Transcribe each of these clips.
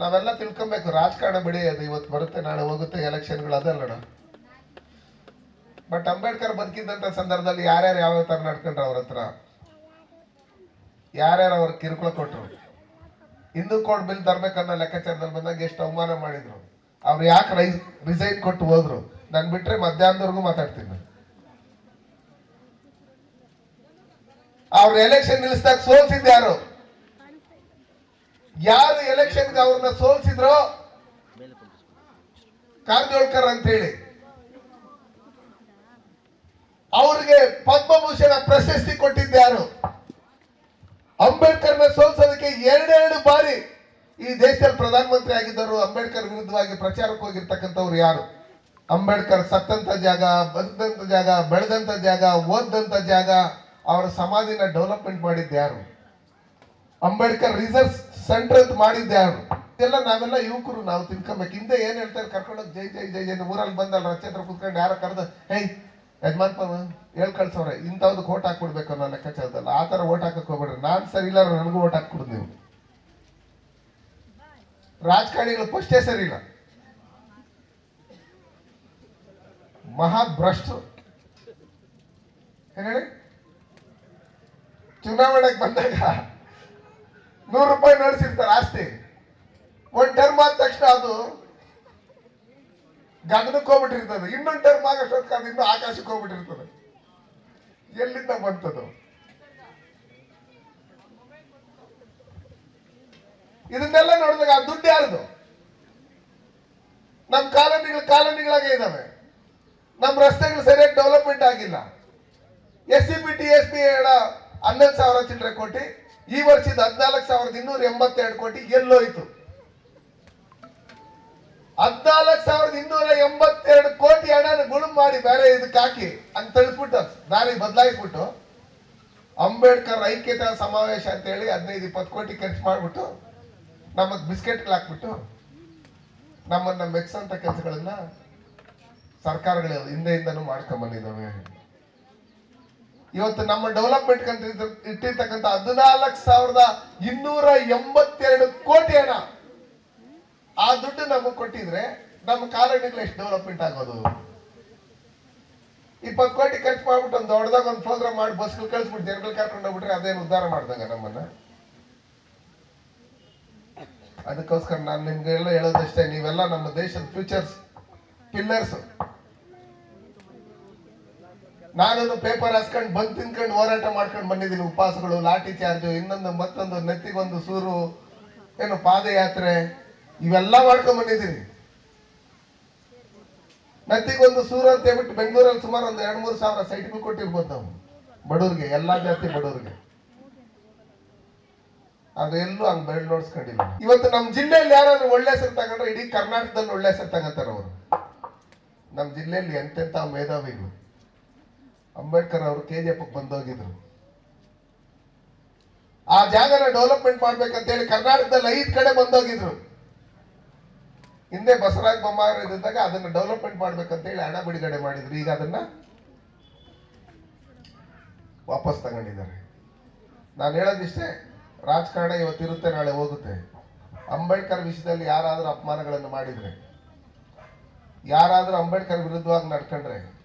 ನಾವೆಲ್ಲ ತಿಳ್ಕೊಬೇಕು. ರಾಜಕಾರಣ ಬಿಡಿ, ಅದು ಇವತ್ತು ಬರುತ್ತೆ, ನಾಳೆ ಹೋಗುತ್ತೆ, ಎಲೆಕ್ಷನ್ಗಳು ಅದಲ್ಲಣ ಬಟ್ ಅಂಬೇಡ್ಕರ್ ಬದುಕಿದ್ದಂತ ಸಂದರ್ಭದಲ್ಲಿ ಯಾರ್ಯಾರು ಯಾವ್ಯಾವ ತರ ನಡ್ಕೊಂಡ್ರು ಅವ್ರ ಹತ್ರ? ಯಾರ್ಯಾರು ಅವ್ರ ಕಿರುಕುಳ ಕೊಟ್ರು? ಹಿಂದೂ ಕೋಡ್ ಬಿಲ್ ತರ್ಬೇಕನ್ನೋ ಲೆಕ್ಕಾಚಾರದಲ್ಲಿ ಬಂದಾಗ ಎಷ್ಟು ಅವಮಾನ ಮಾಡಿದ್ರು. ಅವ್ರು ಯಾಕೆ ರೈ, ರಿಸೈನ್ ಕೊಟ್ಟು ಹೋದ್ರು? ನನ್ ಬಿಟ್ರೆ ಮಧ್ಯಾಹ್ನದವರೆಗೂ ಮಾತಾಡ್ತೀನಿ ನಾನು. ಅವ್ರ ಎಲೆಕ್ಷನ್ ನಿಲ್ಲಿಸಿದಾಗ ಸೋಲ್ಸಿದ್ ಯಾರು ಎಲೆಕ್ಷನ್ ಅವ್ರನ್ನ ಸೋಲ್ಸಿದ್ರೋ ಕಾರಜೋಳ್ಕರ್ ಅಂತ ಹೇಳಿ ಅವ್ರಿಗೆ ಪದ್ಮಭೂಷಣ ಪ್ರಶಸ್ತಿ ಕೊಟ್ಟಿದ್ದೆ ಯಾರು? ಅಂಬೇಡ್ಕರ್ನ ಸೋಲ್ಸೋದಕ್ಕೆ ಎರಡೆರಡು ಬಾರಿ ಈ ದೇಶದಲ್ಲಿ ಪ್ರಧಾನಮಂತ್ರಿ ಆಗಿದ್ದವರು ಅಂಬೇಡ್ಕರ್ ವಿರುದ್ಧವಾಗಿ ಪ್ರಚಾರಕ್ಕೆ ಹೋಗಿರ್ತಕ್ಕಂಥವ್ರು ಯಾರು? ಅಂಬೇಡ್ಕರ್ ಸತ್ತಂತ ಜಾಗ, ಬದುಕಂತ ಜಾಗ, ಬೆಳೆದಂತ ಜಾಗ ಓದಂತ ಜಾಗ, ಅವರ ಸಮಾಧಿನ ಡೆವಲಪ್ಮೆಂಟ್ ಮಾಡಿದ್ದು ಯಾರು? ಅಂಬೇಡ್ಕರ್ ರಿಸರ್ಚ್ ಸೆಂಟರ್ ಅಂತ ಮಾಡಿದ್ದೆ ಅವರು. ಇದೆಲ್ಲ ನಾವೆಲ್ಲ ಯುವಕರು, ನಾವು ತಿನ್ಕೊಬೇಕು. ಹಿಂದೆ ಏನು ಹೇಳ್ತಾರೆ ಕರ್ಕೊಂಡೋಗಿ ಜೈ ಜೈ ಜೈ ಜೈ ಊರಲ್ಲಿ ಬಂದಲ್ಲ ರಚೇತ್ರ ಕುತ್ಕೊಂಡು ಯಾರೋ ಕರೆದು ಹೇಯ್ ಯಜಮಾನ್ಪ ಹೇಳ್ ಕಳ್ಸವ್ರೆ ಇಂಥವ್ದು ಓಟ್ ಹಾಕ್ಬಿಡ್ಬೇಕು ಅನ್ನೋ ಲೆಕ್ಕಾಚಾರದಲ್ಲ ಆ ಥರ ಓಟ್ ಹಾಕಕ್ ಹೋಗ್ಬೇಡ್ರಿ. ನಾನು ಸರಿ ಇಲ್ಲ, ನನಗೂ ಓಟ್ ಹಾಕ್ಬಿಡುದು ನೀವು. ರಾಜಕಾರಣಿಗಳು ಫಸ್ಟೇ ಸರಿ ಇಲ್ಲ. ಮಹಾ ಭ್ರಷ್ಟರು ಏನ್ ಹೇಳಿ? ಚುನಾವಣೆಗೆ ಬಂದಾಗ ನೂರು ರೂಪಾಯಿ ನಡೆಸಿರ್ತಾರೆ ಆಸ್ತಿ. ಒಂದು ಟರ್ಮ್ ಆದ ತಕ್ಷಣ ಅದು ಗಗನಕ್ಕೆ ಹೋಗ್ಬಿಟ್ಟಿರ್ತದೆ. ಇನ್ನೊಂದು ಟರ್ಮ್ ಆಗೋಷ್ಟೊತ್ತಿಗೆ ಅದು ಆಕಾಶಕ್ಕೆ ಹೋಗ್ಬಿಟ್ಟಿರ್ತದೆ. ಎಲ್ಲಿಂದ ಬಂತದು? ಇದನ್ನೆಲ್ಲ ನೋಡಿದಾಗ ಆ ದುಡ್ಡು ಯಾರ್ದು? ನಮ್ಮ ಕಾಲೋನಿಗಳು ಕಾಲೋನಿಗಳಾಗೆ ಇದಾವೆ. ನಮ್ಮ ರಸ್ತೆಗಳು ಸರಿಯಾಗಿ ಡೆವಲಪ್ಮೆಂಟ್ ಆಗಿಲ್ಲ. S C B T S B ಹನ್ನೊಂದು ಸಾವಿರ ಚಿಲ್ಲರೆ ಕೋಟಿ. ಈ ವರ್ಷದ ಹದಿನಾಲ್ಕು ಸಾವಿರದ ಇನ್ನೂರ ಎಂಬತ್ತೆರಡು ಕೋಟಿ ಎಲ್ಲೋಯ್ತು. ಹದಿನಾಲ್ಕು ಸಾವಿರದ ಇನ್ನೂರ ಎಂಬತ್ತೆರಡು ಕೋಟಿ ಹಣನ ಗುಳುಮ್ ಮಾಡಿ ಬೇರೆ ಇದಕ್ಕೆ ಹಾಕಿ ಅಂತ ತಿಳಿಸ್ಬಿಟ್ಟು ದಾರಿ ಬದಲಾಯಿಸ್ಬಿಟ್ಟು ಅಂಬೇಡ್ಕರ್ ಐಕ್ಯತಾ ಸಮಾವೇಶ ಅಂತ ಹೇಳಿ ಹದಿನೈದು ಇಪ್ಪತ್ತು ಕೋಟಿ ಖರ್ಚು ಮಾಡಿಬಿಟ್ಟು ನಮಗ್ ಬಿಸ್ಕೆಟ್ಗಳು ಹಾಕ್ಬಿಟ್ಟು ನಮ್ಮನ್ನ ಮೆಚ್ಚಂತ ಕೆಲಸಗಳನ್ನ ಸರ್ಕಾರಗಳು ಹಿಂದೆಯಿಂದನೂ ಮಾಡ್ಕೊಂಡ್ ಬಂದಿದ್ದಾವೆ. ಇವತ್ತು ನಮ್ಮ ಡೆವಲಪ್ಮೆಂಟ್ ಕಂಟ್ರಿ ಇಟ್ಟಿರ್ತಕ್ಕಂಥ ಹದಿನಾಲ್ಕು ಸಾವಿರದ ಇನ್ನೂರ ಎಂಬತ್ತೆರಡು ಕೋಟಿ ಹಣ ಆ ದುಡ್ಡು ನಮಗೆ ಕೊಟ್ಟಿದ್ರೆ ನಮ್ಮ ಕಾಲೋನಿಗಳು ಎಷ್ಟು ಡೆವಲಪ್ಮೆಂಟ್ ಆಗೋದು? ಇಪ್ಪತ್ತು ಕೋಟಿ ಖರ್ಚು ಮಾಡ್ಬಿಟ್ಟು ಒಂದು ದೊಡ್ಡದಾಗ ಒಂದು ಪ್ರೋಗ್ರಾಮ್ ಮಾಡಿ ಬಸ್ಗಳು ಕಳಿಸ್ಬಿಟ್ಟು ಜನಗಳು ಕರ್ಕೊಂಡು ಹೋಗ್ಬಿಟ್ರೆ ಅದೇನು ಉದ್ಧಾರ ಮಾಡ್ದಂಗ ನಮ್ಮನ್ನ? ಅದಕ್ಕೋಸ್ಕರ ನಾನು ನಿಮ್ಗೆಲ್ಲ ಹೇಳೋದಷ್ಟೇ, ನೀವೆಲ್ಲ ನಮ್ಮ ದೇಶದ ಫ್ಯೂಚರ್ಸ್ ಪಿಲ್ಲರ್ಸ್ ನಾನು ಪೇಪರ್ ಹಾಸ್ಕೊಂಡು ಬಂದು ತಿನ್ಕೊಂಡು ಹೋರಾಟ ಮಾಡ್ಕೊಂಡು ಬಂದಿದ್ದೀನಿ. ಉಪವಾಸಗಳು ಲಾಠಿ ಚಾರ್ಜು, ಇನ್ನೊಂದು ಮತ್ತೊಂದು ನೆತ್ತಿಗೊಂದು ಸೂರು, ಏನು ಪಾದಯಾತ್ರೆ, ಇವೆಲ್ಲ ಮಾಡ್ಕೊಂಡು ಬಂದಿದ್ದೀನಿ. ನತ್ತಿಗೊಂದು ಸೂರು ಅಂತ ಹೇಳ್ಬಿಟ್ಟು ಬೆಂಗಳೂರಲ್ಲಿ ಸುಮಾರು ಒಂದು ಎರಡು, ಮೂರು ಸಾವಿರ ಸೈಟ್ಗಳು ಕೊಟ್ಟಿರ್ಬೋದು ನಾವು. ಬಡವ್ರಿಗೆ, ಎಲ್ಲ ಜಾತಿ ಬಡವ್ರಿಗೆ. ಅದು ಎಲ್ಲೂ ಹಂಗ್ ಬೆಳ್ ನೋಡ್ಸ್ಕೊಂಡಿಲ್ಲ. ಇವತ್ತು ನಮ್ಮ ಜಿಲ್ಲೆಯಲ್ಲಿ ಯಾರಾದ್ರೂ ಒಳ್ಳೆ ಹೆಸರು ತಗೊಂಡ್ರೆ ಇಡೀ ಕರ್ನಾಟಕದಲ್ಲಿ ಒಳ್ಳೆ ಹೆಸರು ತಗೋತಾರೆ ಅವರು. ನಮ್ಮ ಜಿಲ್ಲೆಯಲ್ಲಿ ಎಂತೆಂಥ ಮೇಧಾವಿಗಳು. ಅಂಬೇಡ್ಕರ್ ಅವರು ಕೆ ಜಿ ಎಫ್ಗೆ ಬಂದೋಗಿದ್ರು. ಆ ಜಾಗನ ಡೆವಲಪ್ಮೆಂಟ್ ಮಾಡ್ಬೇಕಂತ ಹೇಳಿ ಕರ್ನಾಟಕದಲ್ಲಿ ಐದು ಕಡೆ ಬಂದೋಗಿದ್ರು. ಹಿಂದೆ ಬಸವರಾಜ ಬೊಮ್ಮಾಯಿ ಇದ್ದಾಗ ಅದನ್ನ ಡೆವಲಪ್ಮೆಂಟ್ ಮಾಡ್ಬೇಕಂತ ಹೇಳಿ ಹಣ ಬಿಡುಗಡೆ ಮಾಡಿದ್ರು. ಈಗ ಅದನ್ನ ವಾಪಸ್ ತಗೊಂಡಿದ್ದಾರೆ. ನಾನು ಹೇಳೋದಿಷ್ಟೇ, ರಾಜಕಾರಣ ಇವತ್ತಿರುತ್ತೆ, ನಾಳೆ ಹೋಗುತ್ತೆ. ಅಂಬೇಡ್ಕರ್ ವಿಷಯದಲ್ಲಿ ಯಾರಾದರೂ ಅಪಮಾನಗಳನ್ನು ಮಾಡಿದ್ರೆ, ಯಾರಾದರೂ ಅಂಬೇಡ್ಕರ್ ವಿರುದ್ಧವಾಗಿ ನಡ್ಕೊಂಡ್ರೆ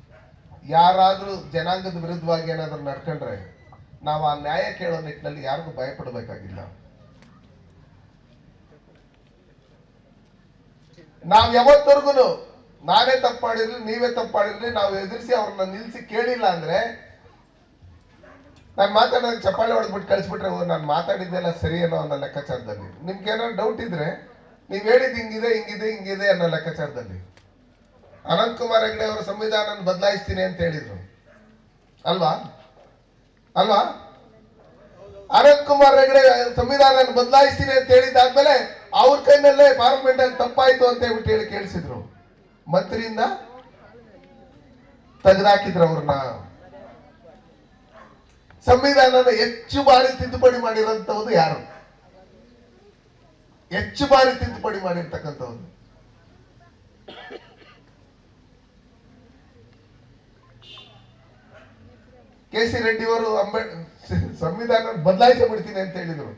ಯಾರಾದರೂ ಜನಾಂಗದ ವಿರುದ್ಧವಾಗಿ ಏನಾದರೂ ನಡ್ಕೊಂಡ್ರೆ ನಾವು ಆ ನ್ಯಾಯ ಕೇಳೋ ನಿಟ್ಟಿನಲ್ಲಿ ಯಾರಿಗೂ ಭಯಪಡಬೇಕಾಗಿಲ್ಲ. ನಾವು ಯಾವತ್ತವರೆಗೂ ನಾನೇ ತಪ್ಪು ನೀವೇ ತಪ್ಪು ನಾವು ಎದುರಿಸಿ ಅವ್ರನ್ನ ನಿಲ್ಲಿಸಿ ಕೇಳಿಲ್ಲ ಅಂದ್ರೆ ನಾನು ಮಾತಾಡೋದು ಚಪ್ಪಾಳೆ ಹೊಡೆದ್ಬಿಟ್ಟು ಕಳಿಸ್ಬಿಟ್ರೆ ನಾನು ಮಾತಾಡಿದ್ದೆಲ್ಲ ಸರಿ ಅನ್ನೋ ಅನ್ನೋ ಲೆಕ್ಕಾಚಾರದಲ್ಲಿ. ನಿಮ್ಗೆ ಏನಾದ್ರು ಡೌಟ್ ಇದ್ರೆ ನೀವು ಹೇಳಿದ್ದು ಹಿಂಗಿದೆ ಹಿಂಗಿದೆ ಹಿಂಗಿದೆ ಅನ್ನೋ ಲೆಕ್ಕಾಚಾರದಲ್ಲಿ. ಅನಂತ್ ಕುಮಾರ್ ಹೆಗಡೆ ಅವರ ಸಂವಿಧಾನ ಬದಲಾಯಿಸ್ತೀನಿ ಅಂತ ಹೇಳಿದ್ರು. ಅಲ್ವಾ? ಅಲ್ವಾ? ಅನಂತ್ ಕುಮಾರ್ ಹೆಗಡೆ ಸಂವಿಧಾನ ಬದಲಾಯಿಸ್ತೀನಿ ಅಂತ ಹೇಳಿದ್ದಾದ್ಮೇಲೆ ಅವ್ರ ಕೈನಲ್ಲೇ ಪಾರ್ಲಿಮೆಂಟ್ ಅಲ್ಲಿ ತಪ್ಪಾಯ್ತು ಅಂತ ಹೇಳ್ಬಿಟ್ಟು ಹೇಳಿ ಕೇಳಿಸಿದ್ರು. ಮಂತ್ರಿಯಿಂದ ತೆಗೆದಾಕಿದ್ರು ಅವ್ರನ್ನ. ಸಂವಿಧಾನನ ಹೆಚ್ಚು ಬಾರಿ ತಿದ್ದುಪಡಿ ಮಾಡಿರೋಂಥವ್ದು ಯಾರು? ಹೆಚ್ಚು ಬಾರಿ ತಿದ್ದುಪಡಿ ಮಾಡಿರ್ತಕ್ಕಂಥವ್ರು. ಕೆ ಸಿ ರೆಡ್ಡಿ ಅವರು ಅಂಬೇಡ್ ಸಂವಿಧಾನ ಬದಲಾಯಿಸಿ ಬಿಡ್ತೀನಿ ಅಂತ ಹೇಳಿದರು.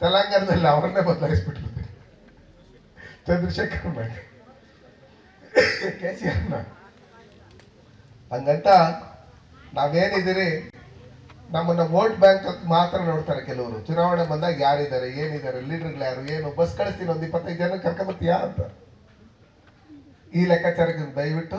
ತೆಲಂಗಾಣದಲ್ಲಿ ಅವರನ್ನೇ ಬದಲಾಯಿಸ್ಬಿಟ್ಟಿರ್ತೀನಿ. ಚಂದ್ರಶೇಖರ್ ನಾಯ್ಕ ಕೆ ಸಿ ಆರ್ನ ಹಂಗಂತ ನಾವೇನಿದ್ದೀರಿ? ನಮ್ಮನ್ನ ವೋಟ್ ಬ್ಯಾಂಕ್ ಮಾತ್ರ ನೋಡ್ತಾರೆ ಕೆಲವರು. ಚುನಾವಣೆ ಬಂದಾಗ ಯಾರಿದ್ದಾರೆ, ಏನಿದ್ದಾರೆ, ಲೀಡರ್ಗಳು ಯಾರು, ಏನು? ಬಸ್ ಕಳಿಸ್ತೀನಿ, ಒಂದು ಇಪ್ಪತ್ತೈದು ಜನ ಕರ್ಕೊಂಬರ್ತೀಯಾ ಅಂತ. ಈ ಲೆಕ್ಕಾಚಾರಕ್ಕೆ ದಯವಿಟ್ಟು